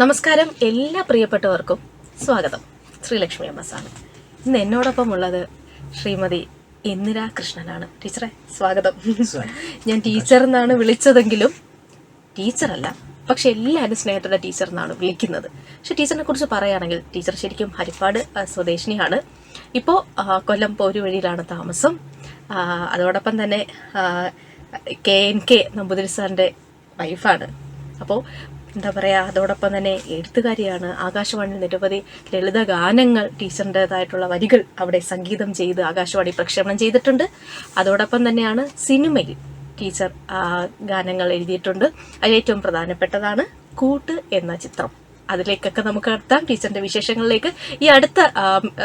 നമസ്കാരം എല്ലാ പ്രിയപ്പെട്ടവർക്കും. സ്വാഗതം. ശ്രീലക്ഷ്മി അമ്മസാണ്. ഇന്ന് എന്നോടൊപ്പം ഉള്ളത് ശ്രീമതി ഇന്ദിര കൃഷ്ണനാണ്. ടീച്ചറെ സ്വാഗതം. ഞാൻ ടീച്ചർ എന്നാണ് വിളിച്ചതെങ്കിലും ടീച്ചറല്ല പക്ഷെ എല്ലാവരും സ്നേഹത്തോടെ ടീച്ചർ എന്നാണ് വിളിക്കുന്നത്. പക്ഷെ ടീച്ചറിനെ കുറിച്ച് പറയുകയാണെങ്കിൽ ടീച്ചർ ശരിക്കും ഹരിപ്പാട് സ്വദേശിനിയാണ്. ഇപ്പോൾ കൊല്ലം പോരുവഴിയിലാണ് താമസം. അതോടൊപ്പം തന്നെ കെ എൻ കെ നമ്പൂതിരി സാറിന്റെ വൈഫാണ്. അപ്പോൾ എന്താ പറയുക അതോടൊപ്പം തന്നെ എഴുത്തുകാരിയാണ് ആകാശവാണി നിരവധി ലളിത ഗാനങ്ങൾ ടീച്ചറിന്റെതായിട്ടുള്ള വരികൾ അവിടെ സംഗീതം ചെയ്ത് ആകാശവാണി പ്രക്ഷേപണം ചെയ്തിട്ടുണ്ട്. അതോടൊപ്പം തന്നെയാണ് സിനിമയിൽ ടീച്ചർ ഗാനങ്ങൾ എഴുതിയിട്ടുണ്ട്. അതിലേറ്റവും പ്രധാനപ്പെട്ടതാണ് കൂട്ട് എന്ന ചിത്രം. അതിലേക്കൊക്കെ നമുക്ക് നടത്താം ടീച്ചറിന്റെ വിശേഷങ്ങളിലേക്ക്. ഈ അടുത്ത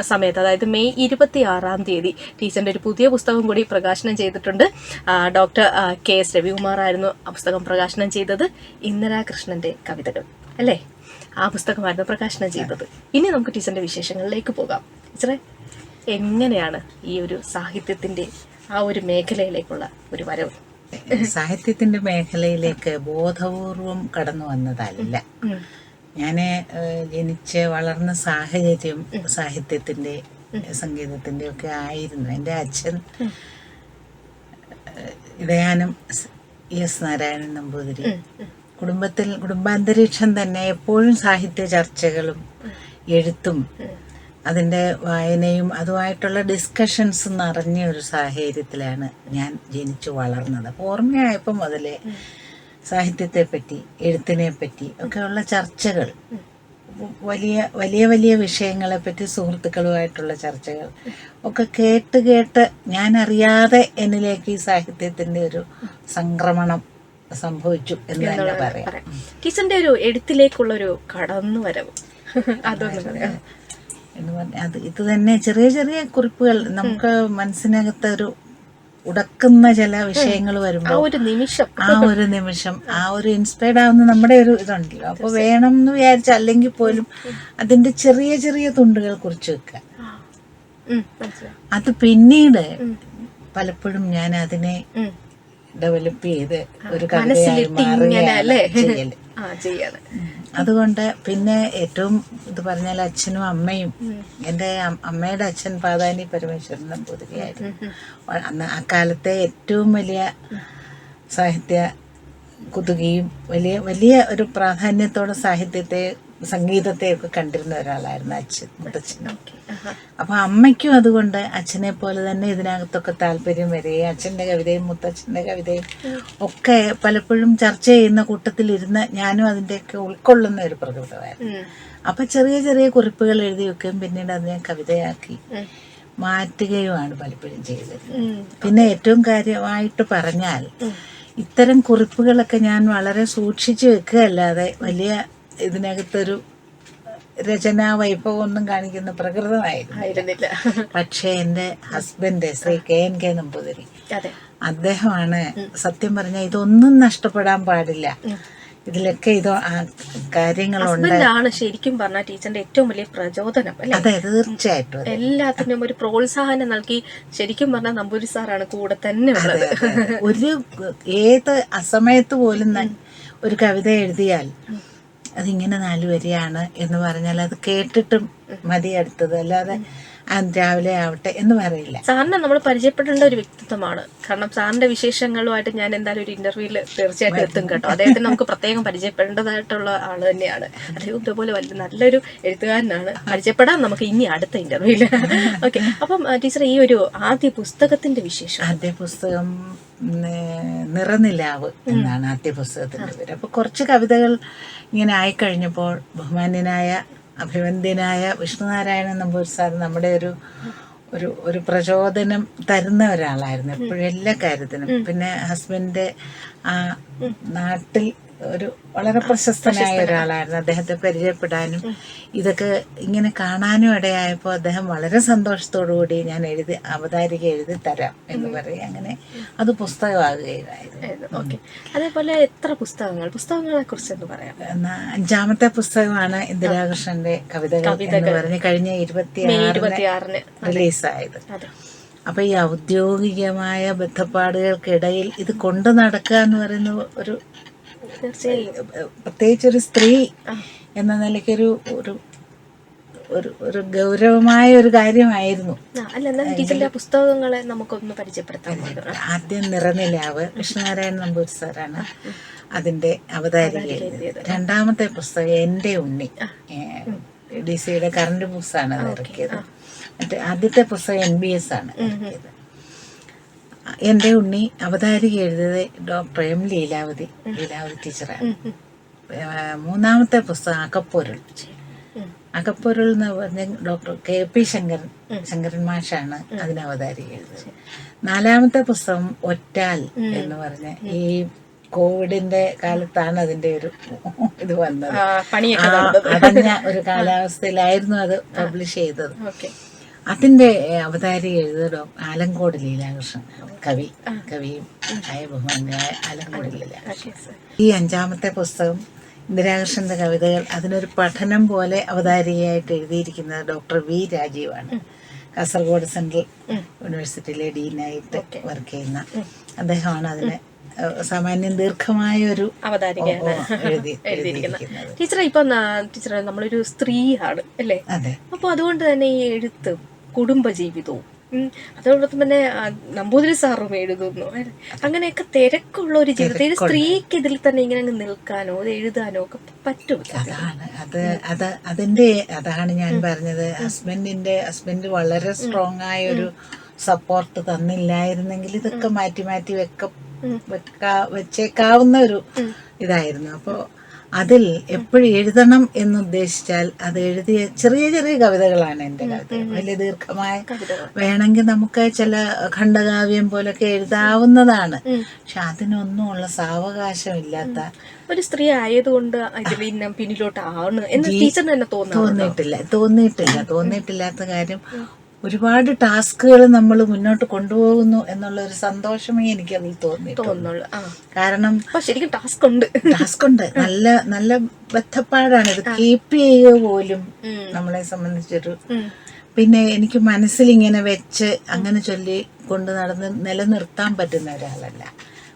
സമയത്ത് അതായത് മെയ് ഇരുപത്തി ആറാം തീയതി ടീച്ചറിന്റെ ഒരു പുതിയ പുസ്തകം കൂടി പ്രകാശനം ചെയ്തിട്ടുണ്ട്. ഡോക്ടർ കെ എസ് രവികുമാർ ആയിരുന്നു ആ പുസ്തകം പ്രകാശനം ചെയ്തത്. ഇന്ദിരാകൃഷ്ണന്റെ കവിതകൾ അല്ലേ? ആ പുസ്തകമായിരുന്നു പ്രകാശനം ചെയ്തത്. ഇനി നമുക്ക് ടീച്ചറിന്റെ വിശേഷങ്ങളിലേക്ക് പോകാം. ടീച്ചറെ എങ്ങനെയാണ് ഈ ഒരു സാഹിത്യത്തിന്റെ ആ ഒരു മേഖലയിലേക്കുള്ള ഒരു വരവ്? സാഹിത്യത്തിന്റെ മേഖലയിലേക്ക് ബോധപൂർവം കടന്നു വന്നതല്ല. ഞാൻ ജനിച്ച് വളർന്ന സാഹചര്യം സാഹിത്യത്തിന്റെ സംഗീതത്തിന്റെ ഒക്കെ ആയിരുന്നു. എന്റെ അച്ഛൻ ഇടയാനം എസ് നാരായണൻ നമ്പൂതിരി. കുടുംബത്തിൽ കുടുംബാന്തരീക്ഷം തന്നെ എപ്പോഴും സാഹിത്യ ചർച്ചകളും എഴുത്തും അതിന്റെ വായനയും അതുമായിട്ടുള്ള ഡിസ്കഷൻസ് നിറഞ്ഞ ഒരു സാഹചര്യത്തിലാണ് ഞാൻ ജനിച്ചു വളർന്നത്. അപ്പോൾ ഓർമ്മയായപ്പോൾ മുതലേ സാഹിത്യത്തെ പറ്റി എഴുത്തിനെ പറ്റി ഒക്കെയുള്ള ചർച്ചകൾ. വലിയ വലിയ വലിയ വിഷയങ്ങളെ പറ്റി സുഹൃത്തുക്കളുമായിട്ടുള്ള ചർച്ചകൾ. ഒക്കെ കേട്ട് കേട്ട് ഞാൻ അറിയാതെ എന്നിലേക്ക് ഈ സാഹിത്യത്തിന്റെ ഒരു സംക്രമണം സംഭവിച്ചു എന്ന് തന്നെ പറയാം. കിസന്റെ ടീച്ചറിന്റെ ഒരു എഴുത്തിലേക്കുള്ള ഒരു കടന്നു വരവ്. എന്ന് പറഞ്ഞാൽ അത് ഇത് തന്നെ ചെറിയ ചെറിയ കുറിപ്പുകൾ. നമുക്ക് മനസ്സിനകത്ത് ഒരു ഉടക്കുന്ന ചില വിഷയങ്ങൾ വരുമ്പോൾ ഒരു നിമിഷം. ആ ഒരു നിമിഷം ആ ഒരു ഇൻസ്പയർഡ് ആവുന്ന നമ്മുടെ ഒരു ഇതുണ്ടല്ലോ. അപ്പൊ വേണം എന്ന് വിചാരിച്ച അല്ലെങ്കിൽ പോലും അതിന്റെ ചെറിയ ചെറിയ തുണ്ടുകൾ കുറിച്ച് വെക്കുക. അത് പിന്നീട് പലപ്പോഴും ഞാൻ അതിനെ. ഡെവലപ്പ് ചെയ്ത് ഒരു കവിതയായി അതുകൊണ്ട് പിന്നെ ഏറ്റവും ഇത് പറഞ്ഞാൽ അച്ഛനും അമ്മയും എന്റെ അമ്മയുടെ അച്ഛൻ പാതാനി പരമേശ്വരൻ നമ്പൂതിരിയായിരുന്നു അന്ന് ആ കാലത്തെ ഏറ്റവും വലിയ സാഹിത്യ കുതുകയും വലിയ വലിയ ഒരു പ്രാധാന്യത്തോടെ സാഹിത്യത്തെ സംഗീതത്തെ ഒക്കെ കണ്ടിരുന്ന ഒരാളായിരുന്നു അച്ഛൻ മുത്തച്ഛനും അപ്പൊ അമ്മയ്ക്കും അതുകൊണ്ട് അച്ഛനെ പോലെ തന്നെ ഇതിനകത്തൊക്കെ താല്പര്യം വരികയും അച്ഛന്റെ കവിതയും മുത്തച്ഛന്റെ കവിതയും ഒക്കെ പലപ്പോഴും ചർച്ച ചെയ്യുന്ന കൂട്ടത്തിലിരുന്ന് ഞാനും അതിന്റെയൊക്കെ ഉൾക്കൊള്ളുന്ന ഒരു പ്രകൃതമായിരുന്നു. അപ്പൊ ചെറിയ ചെറിയ കുറിപ്പുകൾ എഴുതി വെക്കുകയും പിന്നീട് ഞാൻ കവിതയാക്കി. മാറ്റുകയുമാണ് പലപ്പോഴും ചെയ്തത്. പിന്നെ ഏറ്റവും കാര്യമായിട്ട് പറഞ്ഞാൽ ഇത്തരം കുറിപ്പുകളൊക്കെ ഞാൻ വളരെ സൂക്ഷിച്ചു വെക്കുകയല്ലാതെ വലിയ ഇതിനകത്തൊരു രചനാ വൈഭവം ഒന്നും കാണിക്കുന്ന പ്രകൃതമായിരുന്നില്ല പക്ഷെ എന്റെ husband Shri K N K Namboothiri അദ്ദേഹമാണ് സത്യം പറഞ്ഞ ഇതൊന്നും നഷ്ടപ്പെടാൻ പാടില്ല. ഇതിലൊക്കെ ഇതോ കാര്യങ്ങളുണ്ട്. ശരിക്കും പറഞ്ഞ ടീച്ചറിന്റെ ഏറ്റവും വലിയ പ്രചോദനം അതെ തീർച്ചയായിട്ടും. എല്ലാത്തിനും ഒരു പ്രോത്സാഹനം നൽകി ശരിക്കും പറഞ്ഞ നമ്പൂരി സാറാണ് കൂടെ തന്നെ ഉള്ളത്. ഒരു ഏത് അസമയത്ത് പോലും ഒരു കവിത എഴുതിയാൽ അതിങ്ങനെ നാല് വരെയാണ് എന്ന് പറഞ്ഞാൽ അത് കേട്ടിട്ടും മതി അടുത്തത്. അല്ലാതെ രാവിലെ ആവട്ടെ എന്ന് പറയില്ല. സാറിനെ നമ്മൾ പരിചയപ്പെടേണ്ട ഒരു വ്യക്തിത്വമാണ്. കാരണം സാറിന്റെ വിശേഷങ്ങളുമായിട്ട് ഞാൻ എന്തായാലും ഒരു ഇന്റർവ്യൂവിൽ തീർച്ചയായിട്ടും എത്തും കേട്ടോ. അദ്ദേഹത്തിന് നമുക്ക് പ്രത്യേകം പരിചയപ്പെടേണ്ടതായിട്ടുള്ള ആൾ തന്നെയാണ്. അദ്ദേഹം ഇതുപോലെ വലിയ നല്ലൊരു എഴുത്തുകാരനാണ്. പരിചയപ്പെടാൻ നമുക്ക് ഇനി അടുത്ത ഇന്റർവ്യൂൽ ഓക്കെ അപ്പം ടീച്ചർ ഈ ഒരു ആദ്യ പുസ്തകത്തിന്റെ വിശേഷം. ആദ്യ പുസ്തകം നിറനിലാവ് എന്നാണ് ആദ്യ പുസ്തകത്തിന്റെ പേര്. അപ്പോൾ കുറച്ച് കവിതകൾ ഇങ്ങനെ ആയിക്കഴിഞ്ഞപ്പോൾ ബഹുമാന്യനായ അഭിവന്ദ്യനായ വിഷ്ണുനാരായണൻ നമ്പൂർ സാർ നമ്മുടെ ഒരു ഒരു ഒരു പ്രചോദനം തരുന്ന ഒരാളായിരുന്നു എപ്പോഴും എല്ലാ കാര്യത്തിനും. പിന്നെ ഹസ്ബൻഡ് ആ നാട്ടിൽ ഒരു വളരെ പ്രശസ്തനായ ഒരാളായിരുന്നു. അദ്ദേഹത്തെ പരിചയപ്പെടാനും ഇതൊക്കെ ഇങ്ങനെ കാണാനും ഇടയായപ്പോൾ അദ്ദേഹം വളരെ സന്തോഷത്തോടു കൂടി ഞാൻ എഴുതി അവതാരിക എഴുതി തരാം എന്ന് പറയും. അങ്ങനെ അത് പുസ്തകമാകുകയായിരുന്നു. ഓക്കെ. അതേപോലെ എത്ര പുസ്തകങ്ങൾ? പുസ്തകങ്ങളെ കുറിച്ച് എന്ന് പറയാം അഞ്ചാമത്തെ പുസ്തകമാണ് ഇന്ദിരാകൃഷ്ണന്റെ കവിതകൾ എന്ന് പറഞ്ഞ് കഴിഞ്ഞ ഇരുപത്തിയാറിന് റിലീസായത്. അപ്പൊ ഈ ഔദ്യോഗികമായ ബന്ധപ്പാടുകൾക്കിടയിൽ ഇത് കൊണ്ടു നടക്കുക എന്ന് പറയുന്ന ഒരു പ്രത്യേകിച്ച് ഒരു സ്ത്രീ എന്ന നിലയ്ക്കൊരു ഒരു ഒരു ഒരു ഗൗരവമായ ഒരു കാര്യമായിരുന്നു. അല്ല ടീച്ചറിന്റെ പുസ്തകങ്ങളെ നമുക്കൊന്ന് പരിചയപ്പെടുത്താൻ ആദ്യം നിറനിലാവ് കൃഷ്ണനാരായണ നമ്പൂരി സാറാണ് അതിന്റെ അവതാരിക രണ്ടാമത്തെ പുസ്തകം എന്റെ ഉണ്ണി. ഡി സിയുടെ കറണ്ട് ബുക്സാണ് അത് ഇറക്കിയത്. മറ്റേ ആദ്യത്തെ പുസ്തകം എൻ ബി എസ് ആണ് ഇറക്കിയത്. എന്റെ ഉണ്ണി അവതാരിക എഴുതിയത് ഡോക്ടർ പ്രേം ലീലാവതി ലീലാവതി ടീച്ചറാണ്. മൂന്നാമത്തെ പുസ്തകം അകപ്പൊരുൾ. അകപ്പൊരുൾ എന്ന് പറഞ്ഞ doctor K P Sankaran Sankaran മാഷാണ് അതിന് അവതാരിക എഴുതിയത്. നാലാമത്തെ പുസ്തകം ഒറ്റാൽ എന്ന് പറഞ്ഞ ഈ കോവിഡിന്റെ കാലത്താണ് അതിന്റെ ഒരു ഇത് വന്നത്. അടഞ്ഞ ഒരു കാലാവസ്ഥയിലായിരുന്നു അത് പബ്ലിഷ് ചെയ്തത്. ഓക്കെ. അതിന്റെ അവതാരി ഡോ ആലങ്കോട് ലീലാകൃഷ്ണൻ കവി കവിയും ആയ ബഹുമാനായ ആലങ്കോട് ലീലാകൃഷ്ണൻ. ഈ അഞ്ചാമത്തെ പുസ്തകം ഇന്ദിരാകൃഷ്ണന്റെ കവിതകൾ അതിനൊരു പഠനം പോലെ അവതാരികയായിട്ട് എഴുതിയിരിക്കുന്നത് ഡോക്ടർ വി രാജീവാണ്. കാസർഗോഡ് സെൻട്രൽ യൂണിവേഴ്സിറ്റിയിലെ ഡീനായിട്ട് വർക്ക് ചെയ്യുന്ന അദ്ദേഹമാണ് അതിന് സാമാന്യം ദീർഘമായ ഒരു അവതാരികയാണ്. ടീച്ചറെ ഇപ്പൊ ടീച്ചറെ നമ്മളൊരു സ്ത്രീയാണ് അല്ലേ? അതെ. അപ്പോൾ അതുകൊണ്ട് തന്നെ ഈ എഴുത്ത് കുടുംബജീവിതവും. അതോടൊപ്പം തന്നെ നമ്പൂതിരി സാറും എഴുതുന്നു അങ്ങനെയൊക്കെ തിരക്കുള്ള ഒരു ജീവിതത്തിൽ സ്ത്രീക്ക് ഇതിൽ തന്നെ ഇങ്ങനെ അങ്ങ് നിൽക്കാനോ അത് എഴുതാനോ ഒക്കെ പറ്റും അതാണ്. അത് അത് അതിന്റെ അതാണ് ഞാൻ പറഞ്ഞത്. ഹസ്ബൻഡിന്റെ ഹസ്ബൻഡ് വളരെ സ്ട്രോങ് ആയ ഒരു സപ്പോർട്ട് തന്നില്ലായിരുന്നെങ്കിൽ ഇതൊക്കെ മാറ്റി മാറ്റി വെക്ക വെക്കാ വെച്ചേക്കാവുന്ന ഒരു ഇതായിരുന്നു. അപ്പോൾ അതിൽ എപ്പോഴും എഴുതണം എന്നുദ്ദേശിച്ചാൽ അത് എഴുതിയ ചെറിയ ചെറിയ കവിതകളാണ് എന്റെ കവിതകൾ. വലിയ ദീർഘമായ വേണമെങ്കിൽ നമുക്ക് ചില ഖണ്ഡകാവ്യം പോലൊക്കെ എഴുതാവുന്നതാണ്. പക്ഷെ അതിനൊന്നുമുള്ള സാവകാശമില്ലാത്ത ഒരു സ്ത്രീ ആയതുകൊണ്ട് ഇതിൽ പിന്നിലോട്ട് ആണ് എന്ന് ടീച്ചറിന് തന്നെ തോന്നിയിട്ടില്ല. തോന്നിയിട്ടില്ല. തോന്നിയിട്ടില്ലാത്ത കാര്യം ഒരുപാട് ടാസ്കുകൾ നമ്മൾ മുന്നോട്ട് കൊണ്ടുപോകുന്നു എന്നുള്ള ഒരു സന്തോഷമേ എനിക്കതിൽ തോന്നിയിട്ടുള്ളൂ തോന്നുന്നുള്ളൂ. ആ. കാരണം ശരിക്കും ടാസ്ക് ഉണ്ട് ടാസ്ക് ഉണ്ട് നല്ല നല്ല ബന്ധപ്പാടാണ് ഇത് കീപ്പ് ചെയ്യുക പോലും നമ്മളെ സംബന്ധിച്ചൊരു പിന്നെ എനിക്ക് മനസ്സിൽ ഇങ്ങനെ വെച്ച് അങ്ങനെ ചൊല്ലി കൊണ്ട് നടന്ന് നിലനിർത്താൻ പറ്റുന്ന ഒരാളല്ല.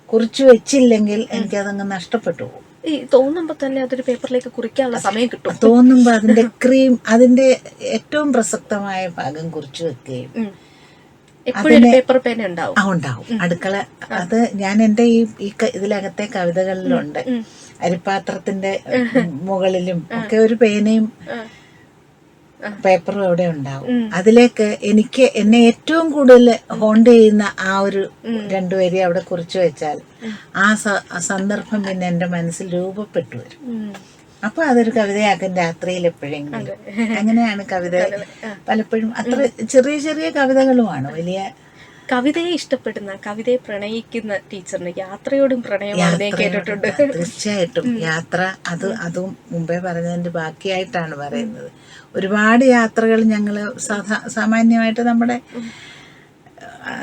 കുറിച്ച് വെച്ചില്ലെങ്കിൽ എനിക്കതങ്ങ് നഷ്ടപ്പെട്ടു പോകും. ഈ തോന്നുമ്പോ തന്നെ അതൊരു പേപ്പറിലേക്ക് കുറിക്കാനുള്ള സമയം കിട്ടും. തോന്നുമ്പോ അതിന്റെ ക്രീം അതിന്റെ ഏറ്റവും പ്രസക്തമായ ഭാഗം കുറിച്ചു വെക്കുകയും എപ്പോഴും പേപ്പർ പേന ഉണ്ടാവും. ആ ഉണ്ടാവും. അടുക്കള അത് ഞാൻ എന്റെ ഈ ഈ ഇതിലകത്തെ കവിതകളിലുണ്ട്. അരിപ്പാത്രത്തിന്റെ മുകളിലും ഒക്കെ ഒരു പേനയും പേപ്പറും അവിടെ ഉണ്ടാവും. അതിലേക്ക് എനിക്ക് എന്നെ ഏറ്റവും കൂടുതൽ ഹോണ്ട് ചെയ്യുന്ന ആ ഒരു രണ്ടു വരി അവിടെ കുറിച്ചു വെച്ചാൽ ആ സന്ദർഭം പിന്നെ എന്റെ മനസ്സിൽ രൂപപ്പെട്ടു വരും. അപ്പൊ അതൊരു കവിതയാക്കും രാത്രിയിൽ എപ്പോഴെങ്കിലും. അങ്ങനെയാണ് കവിത പലപ്പോഴും അത്ര ചെറിയ ചെറിയ കവിതകളുമാണ്. വലിയ കവിതയെ ഇഷ്ടപ്പെടുന്ന കവിതയെ പ്രണയിക്കുന്ന ടീച്ചറിന് യാത്രയോടും പ്രണയമാണ് കേട്ടിട്ടുണ്ട്. തീർച്ചയായിട്ടും. യാത്ര അത് അതും മുമ്പേ പറഞ്ഞതിന്റെ ബാക്കിയായിട്ടാണ് പറയുന്നത്. ഒരുപാട് യാത്രകൾ ഞങ്ങൾ സാധാ സാമാന്യമായിട്ട് നമ്മുടെ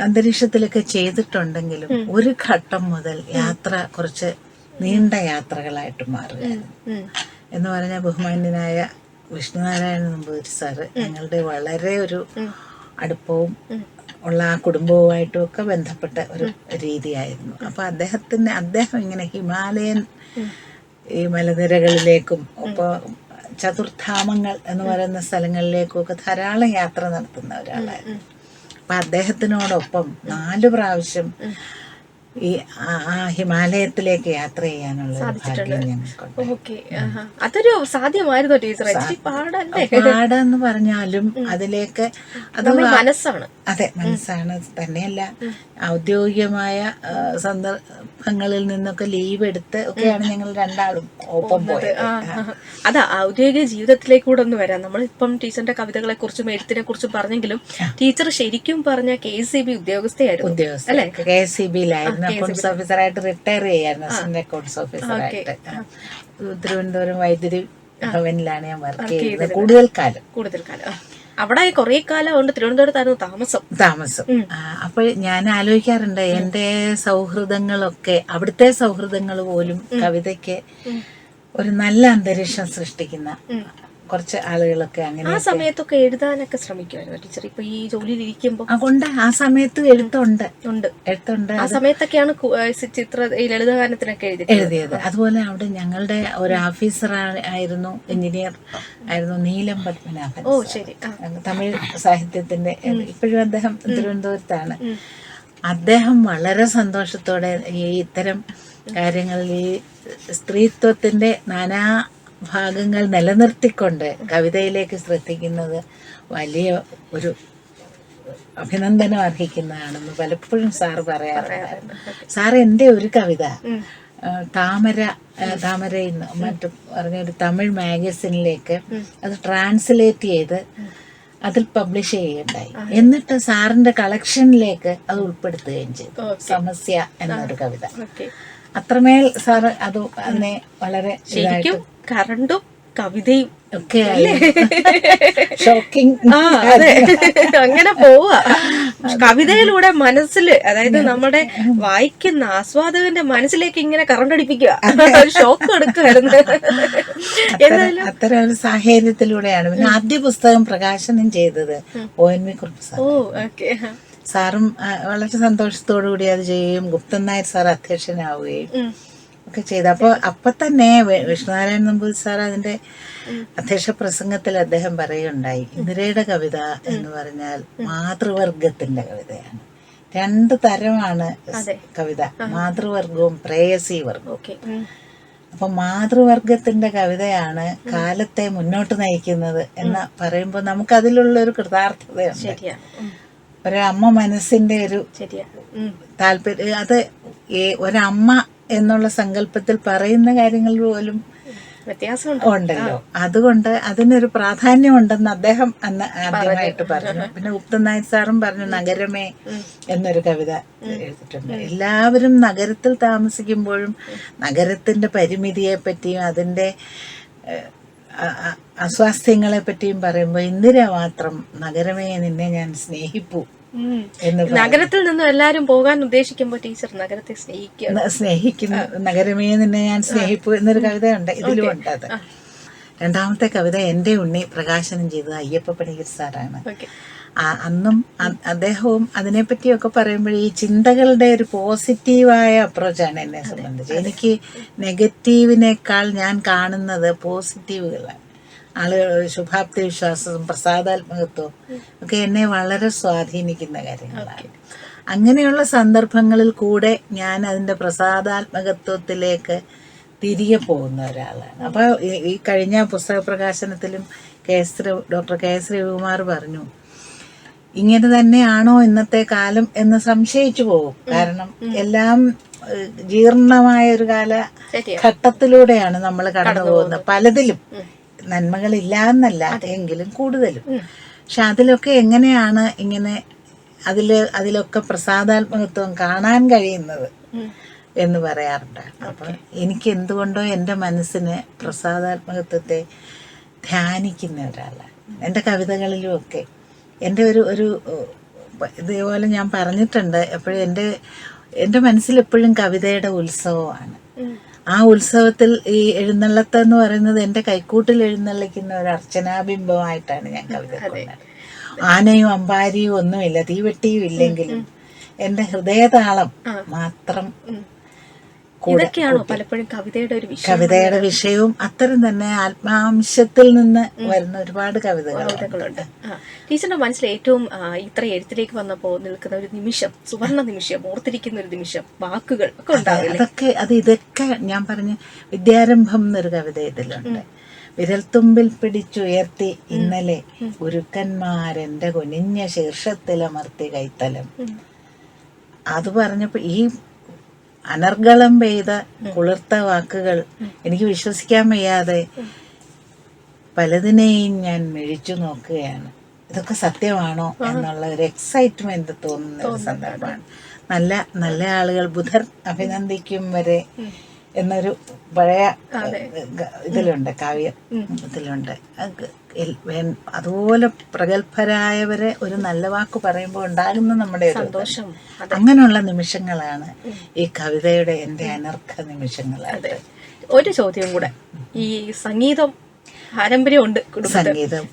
അന്തരീക്ഷത്തിലൊക്കെ ചെയ്തിട്ടുണ്ടെങ്കിലും ഒരു ഘട്ടം മുതൽ യാത്ര കുറച്ച് നീണ്ട യാത്രകളായിട്ട് മാറുക. എന്ന് പറഞ്ഞ ബഹുമാന്യനായ വിഷ്ണുനാരായണ നമ്പൂതിരി സാറ് ഞങ്ങളുടെ വളരെ ഒരു അടുപ്പവും ഉള്ള ആ കുടുംബവുമായിട്ടും ഒക്കെ ബന്ധപ്പെട്ട ഒരു രീതിയായിരുന്നു. അപ്പൊ അദ്ദേഹത്തിന് അദ്ദേഹം ഇങ്ങനെ ഹിമാലയൻ ഈ മലനിരകളിലേക്കും ഇപ്പോൾ ചതുർധാമങ്ങൾ എന്ന് പറയുന്ന സ്ഥലങ്ങളിലേക്കും ഒക്കെ ധാരാളം യാത്ര നടത്തുന്ന ഒരാളായിരുന്നു. അപ്പൊ അദ്ദേഹത്തിനോടൊപ്പം നാല് പ്രാവശ്യം ഈ ആ- ഹിമാലയത്തിലേക്ക് യാത്ര ചെയ്യാനുള്ള ഭാഗ്യം ഞങ്ങൾക്ക് ഓക്കെ. അതൊരു സാധ്യമായിരുന്നു ടീച്ചർ പാടാന്ന് പറഞ്ഞാലും അതിലേക്ക് അത് മനസ്സാണ്. അതെ മനസ്സാണ്. തന്നെയല്ല ഔദ്യോഗികമായ സന്ദർഭങ്ങളിൽ നിന്നൊക്കെ ലീവ് എടുത്ത് ഒക്കെയാണ് ഞങ്ങൾ രണ്ടാളും ഒപ്പം പോയത്. അതാ ഔദ്യോഗിക ജീവിതത്തിലേക്ക് കൂടെ ഒന്ന് വരാം. നമ്മൾ ഇപ്പം ടീച്ചറിന്റെ കവിതകളെ കുറിച്ചും എഴുത്തിനെ കുറിച്ചും പറഞ്ഞെങ്കിലും ടീച്ചർ ശരിക്കും പറഞ്ഞ കെ സി ബി ഉദ്യോഗസ്ഥയായിരുന്നു. ഉദ്യോഗസ്ഥ. അല്ലെ? കെ സി ബിയിലായിരുന്നു. അക്കൗണ്ട്സ് ഓഫീസറായിട്ട് റിട്ടയർ ചെയ്യായിരുന്നു അസിസ്റ്റന്റ് അക്കൗണ്ട്സ് ഓഫീസറായിട്ട്. തിരുവനന്തപുരം വൈദ്യുതി ഭവനിലാണ് ഞാൻ വർക്ക് ചെയ്യുന്നത് കൂടുതൽ കാലം കൂടുതൽ കാലം അവിടെ കുറെ കാലം ഉണ്ട് തിരുവനന്തപുരത്തായിരുന്നു താമസം. താമസം. അപ്പോൾ ഞാൻ ആലോചിക്കാറുണ്ട് എന്റെ സൗഹൃദങ്ങളൊക്കെ അവിടുത്തെ സൗഹൃദങ്ങൾ പോലും കവിതയ്ക്ക് ഒരു നല്ല അന്തരീക്ഷം സൃഷ്ടിക്കുന്ന കുറച്ച് ആളുകളൊക്കെ അങ്ങനെ ആ സമയത്തൊക്കെ എഴുതാനൊക്കെ ശ്രമിക്കുമായിരുന്നു ടീച്ചർ. ഇപ്പൊ ഈ ജോലിയിൽ ഇരിക്കുമ്പോ അതുകൊണ്ട് ആ സമയത്ത് എഴുത്തുണ്ട്. ഉണ്ട്. എഴുത്തുണ്ട്. ആ സമയത്തൊക്കെയാണ് ചിത്ര ലളിതഗാനത്തിനൊക്കെ എഴുതി എഴുതിയത്. അതുപോലെ അവിടെ ഞങ്ങളുടെ ഒരു ഓഫീസർ ആയിരുന്നു എഞ്ചിനീയർ ആയിരുന്നു നീലം പത്മനാഭൻ ഓ ശരി. തമിഴ് സാഹിത്യത്തിന്റെ ഇപ്പോഴും അദ്ദേഹം തിരുവനന്തപുരത്താണ്. അദ്ദേഹം വളരെ സന്തോഷത്തോടെ ഈ ഇത്തരം കാര്യങ്ങളിൽ ഈ സ്ത്രീത്വത്തിന്റെ നാനാ ഭാഗങ്ങൾ നിലനിർത്തിക്കൊണ്ട് കവിതയിലേക്ക് ശ്രദ്ധിക്കുന്നത് വലിയ ഒരു അഭിനന്ദനം അർഹിക്കുന്നതാണെന്ന് പലപ്പോഴും സാറ് പറയാറുണ്ടായിരുന്നു സാർ എന്റെ ഒരു കവിത? താമര താമര നിന്ന് മറ്റും പറഞ്ഞ ഒരു തമിഴ് മാഗസിനിലേക്ക് അത് ട്രാൻസ്ലേറ്റ് ചെയ്ത് അതിൽ പബ്ലിഷ് ചെയ്യുകയുണ്ടായി. എന്നിട്ട് സാറിന്റെ കളക്ഷനിലേക്ക് അത് ഉൾപ്പെടുത്തുകയും ചെയ്തു. സമസ്യ എന്നൊരു കവിത. അത്രമേൽ സാറ് അത് അതിനെ വളരെ ശരിക്കും? കറണ്ടും കവിതയും ഒക്കെ ഷോക്കിംഗ് ആ അതെ. അങ്ങനെ പോവാ. കവിതയിലൂടെ മനസ്സിൽ അതായത് നമ്മുടെ വായിക്കുന്ന ആസ്വാദകന്റെ മനസ്സിലേക്ക് ഇങ്ങനെ കറണ്ട് അടിപ്പിക്കുക. ഷോക്ക് എടുക്കുമായിരുന്നു എന്തായാലും അത്തരം ഒരു സാഹചര്യത്തിലൂടെയാണ്. പിന്നെ ആദ്യ പുസ്തകം പ്രകാശനം ചെയ്തത് O N V Kurup sir. Oh okay സാറും വളരെ സന്തോഷത്തോടു കൂടി അത് ചെയ്യുകയും ഗുപ്തൻ നായർ സാർ അധ്യക്ഷനാവുകയും ഒക്കെ ചെയ്തു. അപ്പോൾ അപ്പൊ തന്നെ വിഷ്ണുനാരായണ നമ്പൂതിരി സാർ അതിന്റെ അധ്യക്ഷ പ്രസംഗത്തിൽ അദ്ദേഹം പറയുകയുണ്ടായി. ഇന്ദിരയുടെ കവിത എന്ന് പറഞ്ഞാൽ മാതൃവർഗത്തിന്റെ കവിതയാണ്. രണ്ട് തരമാണ് കവിത. മാതൃവർഗവും പ്രേയസി വർഗവും ഓക്കെ അപ്പൊ മാതൃവർഗത്തിന്റെ കവിതയാണ് കാലത്തെ മുന്നോട്ട് നയിക്കുന്നത് എന്ന് പറയുമ്പോൾ നമുക്ക് അതിലുള്ള ഒരു കൃതാർത്ഥതയുണ്ട് ഒരമ്മ മനസ്സിന്റെ ഒരു താല്പര്യം അത് ഈ ഒരമ്മ എന്നുള്ള സങ്കല്പത്തിൽ പറയുന്ന കാര്യങ്ങൾ പോലും ഉണ്ടല്ലോ. അതുകൊണ്ട് അതിനൊരു പ്രാധാന്യം ഉണ്ടെന്ന് അദ്ദേഹം അന്ന് ആദ്യമായിട്ട് പറഞ്ഞു. പിന്നെ ഗുപ്തൻ നായർ സാറും പറഞ്ഞു നഗരമേ എന്നൊരു കവിത എഴുതിയിട്ടുണ്ട്. എല്ലാവരും നഗരത്തിൽ താമസിക്കുമ്പോഴും നഗരത്തിന്റെ പരിമിതിയെ പറ്റിയും അതിന്റെ അസ്വാസ്ഥ്യങ്ങളെ പറ്റിയും പറയുമ്പോൾ ഇന്ദിര മാത്രം നഗരമേ നിന്നെ ഞാൻ സ്നേഹിപ്പു നഗരത്തിൽ നിന്നും എല്ലാരും പോകാൻ ഉദ്ദേശിക്കുമ്പോ ടീച്ചർ നഗരത്തെ സ്നേഹിക്കുക സ്നേഹിക്കുന്നു നഗരമേ നിന്നെ ഞാൻ സ്നേഹിപ്പു എന്നൊരു കവിതയുണ്ട്. ഇതിലും ഉണ്ട് അത്. രണ്ടാമത്തെ കവിത എന്റെ ഉണ്ണി പ്രകാശനം ചെയ്തത് അയ്യപ്പ പണിക്കർ സാറാണ്. അന്നും അദ്ദേഹവും അതിനെപ്പറ്റിയൊക്കെ പറയുമ്പോൾ ഈ ചിന്തകളുടെ ഒരു പോസിറ്റീവായ അപ്രോച്ചാണ് എന്നെ സംബന്ധിച്ച്. എനിക്ക് നെഗറ്റീവിനേക്കാൾ ഞാൻ കാണുന്നത് പോസിറ്റീവുകളാണ്. ആളുകൾ ശുഭാപ്തി വിശ്വാസവും പ്രസാദാത്മകത്വവും ഒക്കെ എന്നെ വളരെ സ്വാധീനിക്കുന്ന കാര്യങ്ങളാണ്. അങ്ങനെയുള്ള സന്ദർഭങ്ങളിൽ കൂടെ ഞാൻ അതിന്റെ പ്രസാദാത്മകത്വത്തിലേക്ക് തിരികെ പോകുന്ന ഒരാളാണ്. അപ്പോൾ ഈ- കഴിഞ്ഞ പുസ്തക പ്രകാശനത്തിലും K S doctor K S Sreekumar പറഞ്ഞു ഇങ്ങനെ തന്നെയാണോ ഇന്നത്തെ കാലം എന്ന് സംശയിച്ചു പോകും. കാരണം എല്ലാം ജീർണമായ ഒരു കാല ഘട്ടത്തിലൂടെയാണ് നമ്മൾ കടന്നു പോകുന്നത് പലതിലും നന്മകളില്ല എന്നല്ല എങ്കിലും കൂടുതലും. പക്ഷെ അതിലൊക്കെ എങ്ങനെയാണ് ഇങ്ങനെ അതിൽ അതിലൊക്കെ പ്രസാദാത്മകത്വം കാണാൻ കഴിയുന്നത് എന്ന് പറയാറുണ്ട്. അപ്പൊ എനിക്ക് എന്തുകൊണ്ടോ എന്റെ മനസ്സിന് പ്രസാദാത്മകത്വത്തെ ധ്യാനിക്കുന്ന ഒരാളാണ്. എന്റെ കവിതകളിലും ഒക്കെ. എന്റെ ഒരു ഒരു ഇതേപോലെ ഞാൻ പറഞ്ഞിട്ടുണ്ട്. എപ്പോഴും എന്റെ എന്റെ മനസ്സിലെപ്പോഴും കവിതയുടെ ഉത്സവമാണ്. ആ ഉത്സവത്തിൽ ഈ എഴുന്നള്ളത്ത് എന്ന് പറയുന്നത് എന്റെ കൈക്കൂട്ടിൽ എഴുന്നള്ളിക്കുന്ന ഒരു അർച്ചനാബിംബമായിട്ടാണ് ഞാൻ കവിത ആനയും അമ്പാരിയും ഒന്നുമില്ല തീവെട്ടിയും ഇല്ലെങ്കിലും എന്റെ ഹൃദയതാളം മാത്രം ഇതൊക്കെയാണോ പലപ്പോഴും കവിതയുടെ ഒരു വിഷയം കവിതയുടെ വിഷയവും അത്തരം തന്നെ ആത്മാംശത്തിൽ നിന്ന് വരുന്ന ഒരുപാട് കവിതകളുണ്ട്. ടീച്ചറിന്റെ മനസ്സിൽ ഏറ്റവും ഇത്ര എഴുത്തിലേക്ക് വന്നപ്പോ നിൽക്കുന്ന ഒരു നിമിഷം സുവർണ നിമിഷം ഓർത്തിരിക്കുന്ന ഒരു നിമിഷം വാക്കുകൾ ഒക്കെ ഉണ്ടാവില്ല? അതൊക്കെ അത് ഇതൊക്കെ ഞാൻ പറഞ്ഞ വിദ്യാരംഭം എന്നൊരു കവിത ഇതിലുണ്ട്. വിരൽത്തുമ്പിൽ പിടിച്ചുയർത്തി ഇന്നലെ ഗുരുക്കന്മാരെന്റെ കുനിഞ്ഞ ശീർഷത്തിലമർത്തി കൈത്തലം. അത് പറഞ്ഞപ്പോ ഈ അനർഗളം പെയ്ത കുളിർത്ത വാക്കുകൾ എനിക്ക് വിശ്വസിക്കാൻ വയ്യാതെ പലതിനെയും ഞാൻ മെഴിച്ചു നോക്കുകയാണ്. ഇതൊക്കെ സത്യമാണോ എന്നുള്ള ഒരു എക്സൈറ്റ്മെന്റ് തോന്നുന്ന ഒരു സന്ദർഭമാണ്. നല്ല നല്ല ആളുകൾ ബുധർ അഭിനന്ദിക്കും വരെ എന്നൊരു പഴയ ഇതിലുണ്ട് കാവ്യ ഇതിലുണ്ട്. അതുപോലെ പ്രഗത്ഭരായവരെ ഒരു നല്ല വാക്ക് പറയുമ്പോൾ ഉണ്ടാകുന്ന നമ്മുടെ സന്തോഷം അങ്ങനെയുള്ള നിമിഷങ്ങളാണ് ഈ കവിതയുടെ എന്റെ അനർഘ നിമിഷങ്ങൾ ഒരു ചോദ്യം കൂടെ. ഈ സംഗീതം പാരമ്പര്യം ഉണ്ട് സംഗീതം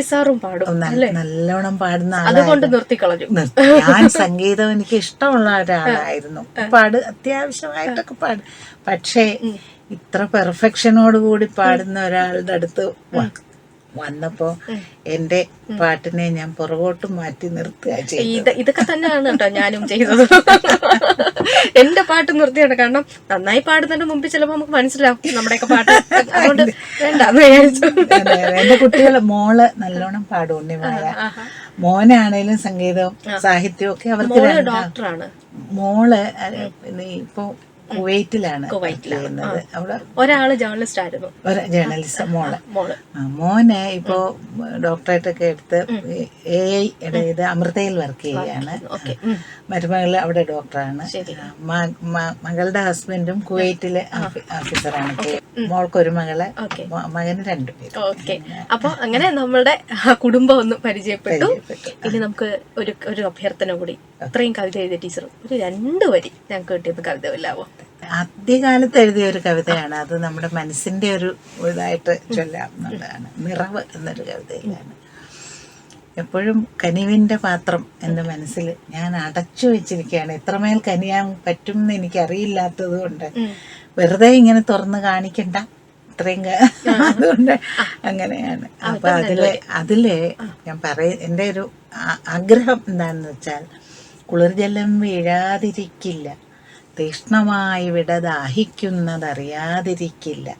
സാറും പാടും നല്ലോണം പാടുന്ന അതുകൊണ്ട് നിർത്തിക്കളഞ്ഞു. നിർത്തി. ഞാൻ സംഗീതം എനിക്ക് ഇഷ്ടമുള്ള ഒരാളായിരുന്നു. പാട് അത്യാവശ്യമായിട്ടൊക്കെ പാടും. പക്ഷേ ഇത്ര പെർഫെക്ഷനോട് കൂടി പാടുന്ന ഒരാളുടെ അടുത്ത് വ- വന്നപ്പോ എന്റെ പാട്ടിനെ ഞാൻ പുറകോട്ട് മാറ്റി നിർത്തുക ഇത് ഇതൊക്കെ തന്നെയാണ് കേട്ടോ ഞാനും ചെയ്തത്. എന്റെ പാട്ട് നിർത്തിയാണ്. കാരണം നന്നായി പാടുന്നതിന് മുമ്പ് ചിലപ്പോ നമുക്ക് മനസ്സിലാവും നമ്മുടെയൊക്കെ പാട്ട്. അതുകൊണ്ട് വിചാരിച്ചു. എന്റെ കുട്ടികൾ മോൾ നല്ലോണം പാടും ഉണ്ണിമായ. മോനാണേലും സംഗീതവും സാഹിത്യവും ഒക്കെ അവർക്ക് ഡോക്ടറാണ് മോൾ ഇപ്പൊ കുവൈറ്റിലാണ് അവിടെ ഒരാൾ ജേർണലിസ്റ്റ് ആയിരുന്നു. ജേർണലിസ്റ്റ് മോൾ. മോനെ ഇപ്പോ ഡോക്ടറേറ്റ് ഒക്കെ എടുത്ത് എ ഐ ഇത് അമൃതയിൽ വർക്ക് ചെയ്യാണ് മരുമകൾ അവിടെ ഡോക്ടറാണ്. മകളുടെ ഹസ്ബൻഡും കുവൈറ്റിലെ ഓഫി- ഓഫീസറാണ്. മോൾക്കൊരു മകളെ മകന് രണ്ടുപേര് ഓക്കെ. അപ്പൊ അങ്ങനെ നമ്മളുടെ കുടുംബം ഒന്ന് പരിചയപ്പെട്ടു. ഇനി നമുക്ക് ഒരു ഒരു അഭ്യർത്ഥന കൂടി. ഇത്രയും കവിത എഴുതിയ ടീച്ചർ. ഒരു രണ്ട് വരി ഞങ്ങൾക്ക് കിട്ടിയത് കവിത ഇല്ലാവോ ആദ്യകാലത്ത് എഴുതിയ ഒരു കവിതയാണ്. അത് നമ്മുടെ മനസ്സിന്റെ ഒരു ഇതായിട്ട് ചൊല്ലാം എന്നുള്ളതാണ്. നിറവ് എന്നൊരു കവിതയിലാണ്. എപ്പോഴും കനിവിന്റെ പാത്രം എന്റെ മനസ്സിൽ ഞാൻ അടച്ചു വെച്ചിരിക്കുകയാണ്. എത്രമേൽ കനിയാൻ പറ്റും എന്ന് എനിക്ക് അറിയില്ലാത്തത് കൊണ്ട് വെറുതെ ഇങ്ങനെ തുറന്ന് കാണിക്കണ്ട. ഇത്രയും അതുകൊണ്ട് അങ്ങനെയാണ്. അപ്പൊ അതിൽ അതിൽ ഞാൻ പറയ എന്റെ ഒരു ആഗ്രഹം എന്താണെന്ന് വെച്ചാൽ കുളിർജലം വീഴാതിരിക്കില്ല. തീഷ്ണമായി വിട ദാഹിക്കുന്നതറിയാതിരിക്കില്ല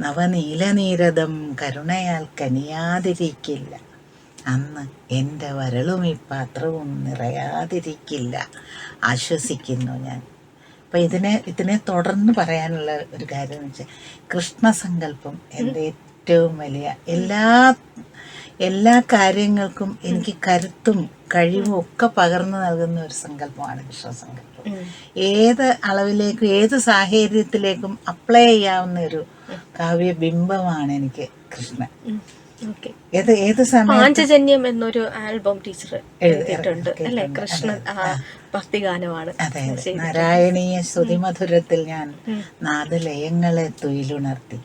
നവനീലനീരതം കരുണയാൽ കനിയാതിരിക്കില്ല. അന്ന് എന്റെ വരളും ഈ പാത്രവും നിറയാതിരിക്കില്ല. ആശ്വസിക്കുന്നു ഞാൻ. അപ്പം ഇതിനെ ഇതിനെ തുടർന്ന് പറയാനുള്ള ഒരു കാര്യം എന്ന് വെച്ചാൽ കൃഷ്ണസങ്കല്പം എന്റെ ഏറ്റവും വലിയ എല്ലാ എല്ലാ കാര്യങ്ങൾക്കും എനിക്ക് കരുത്തും കഴിവും ഒക്കെ പകർന്നു നൽകുന്ന ഒരു സങ്കല്പമാണ് കൃഷ്ണസങ്കല്പം ഏത് അളവിലേക്കും ഏത് സാഹചര്യത്തിലേക്കും അപ്ലൈ ചെയ്യാവുന്ന ഒരു കാവ്യ ബിംബമാണ് എനിക്ക് കൃഷ്ണൻ. ഏത് ഏത് സമയം പാഞ്ചജന്യം എന്നൊരു ആൽബം ടീച്ചർ എഴുതിയിട്ടുണ്ട് അല്ലെ? കൃഷ്ണൻ ഭക്തിഗാനമാണ് അതെ അതെ. നാരായണീയ ശ്രുതിമധുരത്തിൽ ഞാൻ നാദലയങ്ങളെ തുയിലുണർത്തി.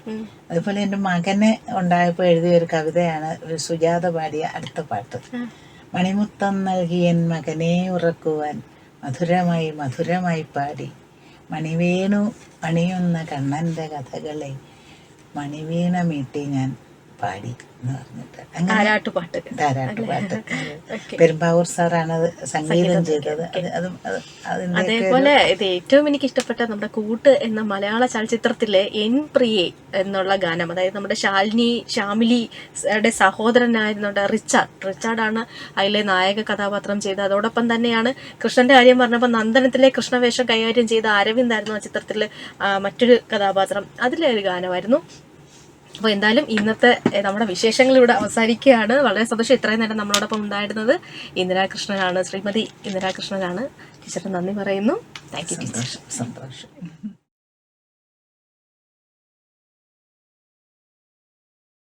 അതുപോലെ എന്റെ മകന് ഉണ്ടായപ്പോൾ എഴുതിയ ഒരു കവിതയാണ് ഒരു സുജാത പാടിയ അടുത്ത പാട്ട്. മണിമുത്തം നൽകിയൻ മകനെ ഉറക്കുവാൻ മധുരമായി മധുരമായി പാടി. മണിവേണു പണിയുന്ന കണ്ണന്റെ കഥകളെ മണിവീണ മീട്ടി ഞാൻ പാടി എന്ന് പറഞ്ഞിട്ട്. താരാട്ടുപാട്ട് ധാരാട്ട് പാട്ട്. പെരുമ്പാവൂർ സാറാണ് അത് സംഗീതം ചെയ്തത്. അതേപോലെ ഇത് ഏറ്റവും എനിക്ക് ഇഷ്ടപ്പെട്ട നമ്മുടെ കൂട്ട് എന്ന മലയാള ചലച്ചിത്രത്തിലെ എൻ പ്രിയെ എന്നുള്ള ഗാനം അതായത് നമ്മുടെ ശാലിനി ശ്യാമിലിയുടെ സഹോദരനായിരുന്ന റിച്ചാർഡ്. റിച്ചാർഡാണ് അതിലെ നായക കഥാപാത്രം ചെയ്തത്. അതോടൊപ്പം തന്നെയാണ് കൃഷ്ണന്റെ കാര്യം പറഞ്ഞപ്പോൾ നന്ദനത്തിലെ കൃഷ്ണവേഷം കൈകാര്യം ചെയ്ത അരവിന്ദായിരുന്നു ആ ചിത്രത്തിൽ മറ്റൊരു കഥാപാത്രം. അതിലെ ഒരു ഗാനമായിരുന്നു അപ്പോൾ എന്തായാലും ഇന്നത്തെ നമ്മുടെ വിശേഷങ്ങൾ ഇവിടെ അവസാനിക്കുകയാണ്. വളരെ സന്തോഷം ഇത്രയും നേരം നമ്മളോടൊപ്പം ഉണ്ടായിരുന്നത്. ഇന്ദിരാകൃഷ്ണനാണ് ശ്രീമതി ഇന്ദിരാകൃഷ്ണനാണ്. ടീച്ചറിന് നന്ദി പറയുന്നു. താങ്ക് യു ടീച്ചർ സന്തോഷം സന്തോഷം.